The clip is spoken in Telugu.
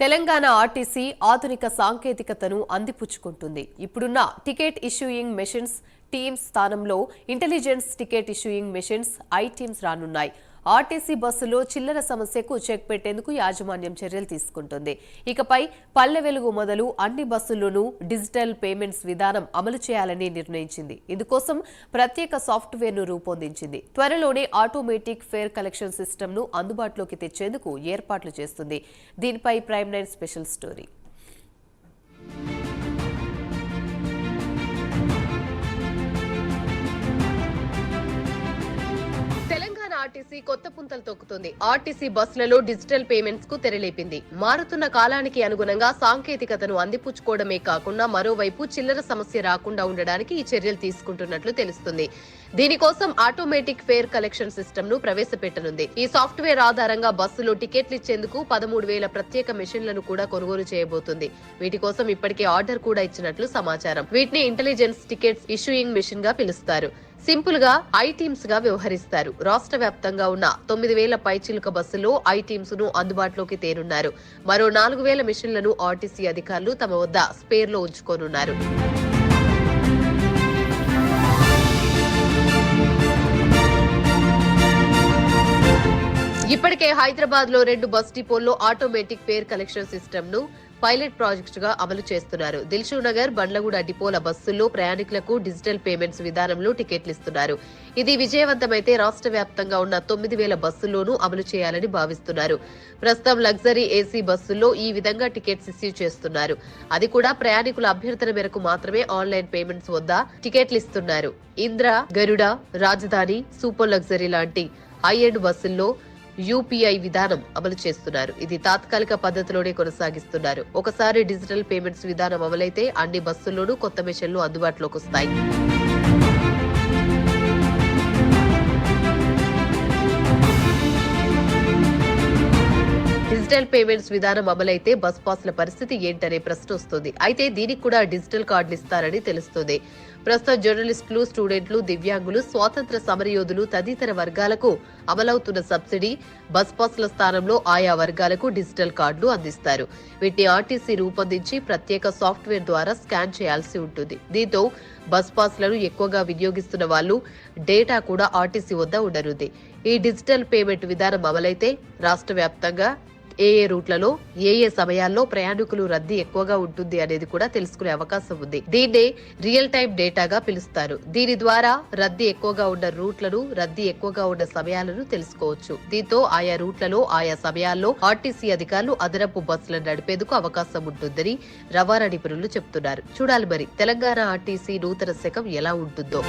తెలంగాణ ఆర్టీసీ ఆధునిక సాంకేతికతను అందిపుచ్చుకుంటుంది. ఇప్పుడున్న టికెట్ ఇష్యూయింగ్ మెషిన్స్ టీమ్స్ స్థానంలో intelligence ticket issuing machines I TIMs రానున్నాయి. ఆర్టీసీ బస్సులో చిల్లర సమస్యకు చెక్ పెట్టేందుకు యాజమాన్యం చర్యలు తీసుకుంటుంది. ఇకపై పల్లె వెలుగు మొదలు అన్ని బస్సుల్లోనూ డిజిటల్ పేమెంట్స్ విధానం అమలు చేయాలని నిర్ణయించింది. ఇందుకోసం ప్రత్యేక సాఫ్ట్వేర్ను రూపొందించింది. త్వరలోనే ఆటోమేటిక్ ఫేర్ కలెక్షన్ సిస్టమ్ను అందుబాటులోకి తెచ్చేందుకు ఏర్పాట్లు చేస్తుంది. దీనిపై prime nine special story. RTC కొత్త పుంతలు తొక్కుతుంది. ఆర్టీసీ బస్సులలో డిజిటల్ పేమెంట్స్కు తెరలేపింది. మారుతున్న కాలానికి అనుగుణంగా సాంకేతికతను అందిపుచ్చుకోవడమే కాకుండా మరోవైపు చిల్లర సమస్య రాకుండా ఉండడానికి ఈ చర్యలు తీసుకుంటున్నట్లు తెలుస్తుంది. దీనికోసం ఆటోమేటిక్ ఫేర్ కలెక్షన్ సిస్టమ్ను ప్రవేశపెట్టనుంది. ఈ సాఫ్ట్వేర్ ఆధారంగా బస్సులో టికెట్లు ఇచ్చేందుకు పదమూడు వేల ప్రత్యేక మెషిన్లను కూడా కొనుగోలు చేయబోతుంది. వీటి కోసం ఇప్పటికే ఆర్డర్ కూడా ఇచ్చినట్లు సమాచారం. వీటిని ఇంటెలిజెన్స్ టికెట్స్ ఇష్యూయింగ్ మెషిన్గా పిలుస్తారు. సింపుల్గా ఐ టీమ్స్గా వ్యవహరిస్తారు. రాష్ట్ర వ్యాప్తంగా ఉన్న తొమ్మిది వేల పైచిలుక బస్సులో ఐ టీమ్స్ను అందుబాటులోకి తేనున్నారు. మరో నాలుగు వేల మిషన్లను ఆర్టీసీ అధికారులు తమ వద్ద స్పేర్లో ఉంచుకోనున్నారు. ఇప్పటికే హైదరాబాద్లో రెండు బస్ డిపోల్లో ఆటోమేటిక్ ఫేర్ కలెక్షన్ సిస్టమ్ను పైలట్ ప్రాజెక్ట్గా అమలు చేస్తున్నారు. దిల్షుక్ నగర్ బండ్లగూడ డిపోల బస్సుల్లో ప్రయాణికులకు డిజిటల్ పేమెంట్స్ విధానంలో టికెట్లు ఇస్తున్నారు. ఇది విజయవంతమైతే రాష్ట్ర వ్యాప్తంగా ఉన్న తొమ్మిది వేల బస్సుల్లోనూ అమలు చేయాలని భావిస్తున్నారు. ప్రస్తుతం లగ్జరీ ఏసీ బస్సుల్లో ఈ విధంగా టికెట్స్ ఇష్యూ చేస్తున్నారు. అది కూడా ప్రయాణికుల అభ్యర్థన మేరకు మాత్రమే ఆన్లైన్ పేమెంట్స్ వద్ద టికెట్లు ఇస్తున్నారు. ఇంద్ర గరుడ రాజధాని సూపర్ లగ్జరీ లాంటి హై ఎండ్ బస్సుల్లో యూపీఐ విధానం అమలు చేస్తున్నారు. ఇది తాత్కాలిక పద్ధతిలోనే కొనసాగిస్తున్నారు. ఒకసారి డిజిటల్ పేమెంట్స్ విధానం అమలైతే అన్ని బస్సుల్లోనూ కొత్త మిషన్లు అందుబాటులోకి వస్తాయి డిజిటల్ పేమెంట్స్ విధానం అమలైతే బస్ పాస్ల పరిస్థితి ఏంటనే ప్రశ్న వస్తుంది. అయితే దీనికి కూడా డిజిటల్ కార్డులు ఇస్తారని తెలుస్తుంది. ప్రస్తుత జర్నలిస్టులు స్టూడెంట్లు దివ్యాంగులు స్వాతంత్ర సమరయోధులు తదితర వర్గాలకు అమలవుతున్న సబ్సిడీ బస్ పాస్ల స్థానంలో ఆయా వర్గాలకు డిజిటల్ కార్డులు అందిస్తారు. వీటిని ఆర్టీసీ రూపొందించి ప్రత్యేక సాఫ్ట్వేర్ ద్వారా స్కాన్ చేయాల్సి ఉంటుంది. దీంతో బస్ పాస్లను ఎక్కువగా వినియోగిస్తున్న వాళ్ళు డేటా కూడా ఆర్టీసీ వద్ద ఉండనుంది. ఈ డిజిటల్ పేమెంట్ విధానం అమలైతే రాష్ట్ర వ్యాప్తంగా ఏ ఏ రూట్లలో ఏ ఏ సమయాల్లో ప్రయాణికులు రద్దీ ఎక్కువగా ఉంటుంది అనేది కూడా తెలుసుకునే అవకాశం ఉంది. దీన్నే రియల్ టైం డేటాగా పిలుస్తారు. దీని ద్వారా రద్దీ ఎక్కువగా ఉన్న రూట్లను రద్దీ ఎక్కువగా ఉన్న సమయాలను తెలుసుకోవచ్చు. దీంతో ఆయా రూట్లలో ఆయా సమయాల్లో ఆర్టీసీ అధికారులు అదనపు బస్సులను నడిపేందుకు అవకాశం ఉంటుందని రవాణా నిపుణులు చెబుతున్నారు చూడాలి మరి తెలంగాణ ఆర్టీసీ నూతన శకం ఎలా ఉంటుందో.